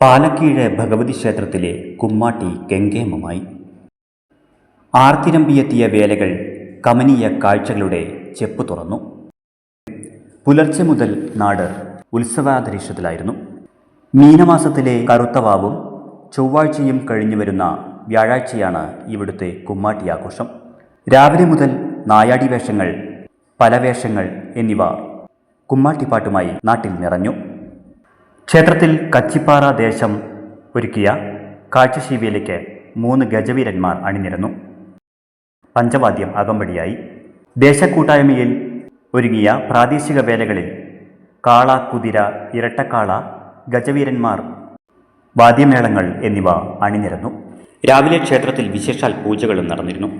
പാലക്കീഴ് ഭഗവതി ക്ഷേത്രത്തിലെ കുമ്മാട്ടി കെങ്കേമമായി ആർത്തിരമ്പിയെത്തിയ വേലകൾ കമനീയ കാഴ്ചകളുടെ ചെപ്പ് തുറന്നു. പുലർച്ചെ മുതൽ നാട് ഉത്സവാന്തരീക്ഷത്തിലായിരുന്നു. മീനമാസത്തിലെ കറുത്തവാവും ചൊവ്വാഴ്ചയും കഴിഞ്ഞു വരുന്ന വ്യാഴാഴ്ചയാണ് ഇവിടുത്തെ കുമ്മാട്ടി ആഘോഷം. രാവിലെ മുതൽ നായാടി വേഷങ്ങൾ പലവേഷങ്ങൾ എന്നിവ കുമ്മാട്ടിപ്പാട്ടുമായി നാട്ടിൽ നിറഞ്ഞു. ക്ഷേത്രത്തിൽ കച്ചിപ്പാറ ദേശം ഒരുക്കിയ കാഴ്ചശീവിയിലേക്ക് മൂന്ന് ഗജവീരന്മാർ അണിനിരന്നു. പഞ്ചവാദ്യം അകമ്പടിയായി. ദേശക്കൂട്ടായ്മയിൽ ഒരുങ്ങിയ പ്രാദേശിക വേലകളിൽ കാള കുതിര ഇരട്ടക്കാള ഗജവീരന്മാർ വാദ്യമേളങ്ങൾ എന്നിവ അണിനിരന്നു. രാവിലെ ക്ഷേത്രത്തിൽ വിശേഷാൽ പൂജകളും നടന്നിരുന്നു.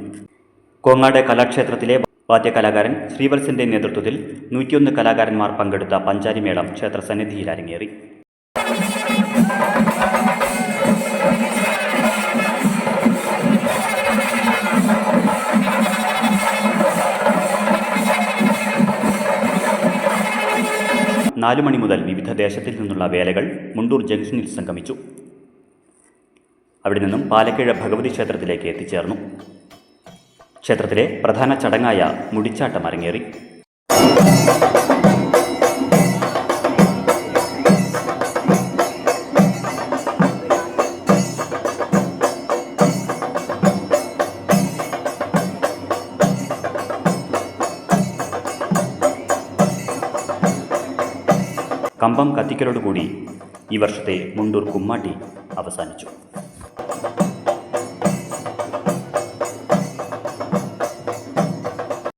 കോങ്ങാട് കലാക്ഷേത്രത്തിലെ വാദ്യകലാകാരൻ ശ്രീവത്സന്റെ നേതൃത്വത്തിൽ നൂറ്റിയൊന്ന് കലാകാരന്മാർ പങ്കെടുത്ത പഞ്ചാരിമേളം ക്ഷേത്ര സന്നിധിയിൽ അരങ്ങേറി നാലു മണി മുതൽ വിവിധ ദേശത്തിൽ നിന്നുള്ള വേലകൾ മുണ്ടൂർ ജംഗ്ഷനിൽ സംഗമിച്ചു. അവിടെ നിന്നും പാലക്കിഴ ഭഗവതി ക്ഷേത്രത്തിലേക്ക് എത്തിച്ചേർന്നു. ക്ഷേത്രത്തിലെ പ്രധാന ചടങ്ങായ മുടിച്ചാട്ടം അരങ്ങേറി. കമ്പം കത്തിക്കലോടുകൂടി ഈ വർഷത്തെ മുണ്ടൂർ കുമ്മാട്ടി അവസാനിച്ചു.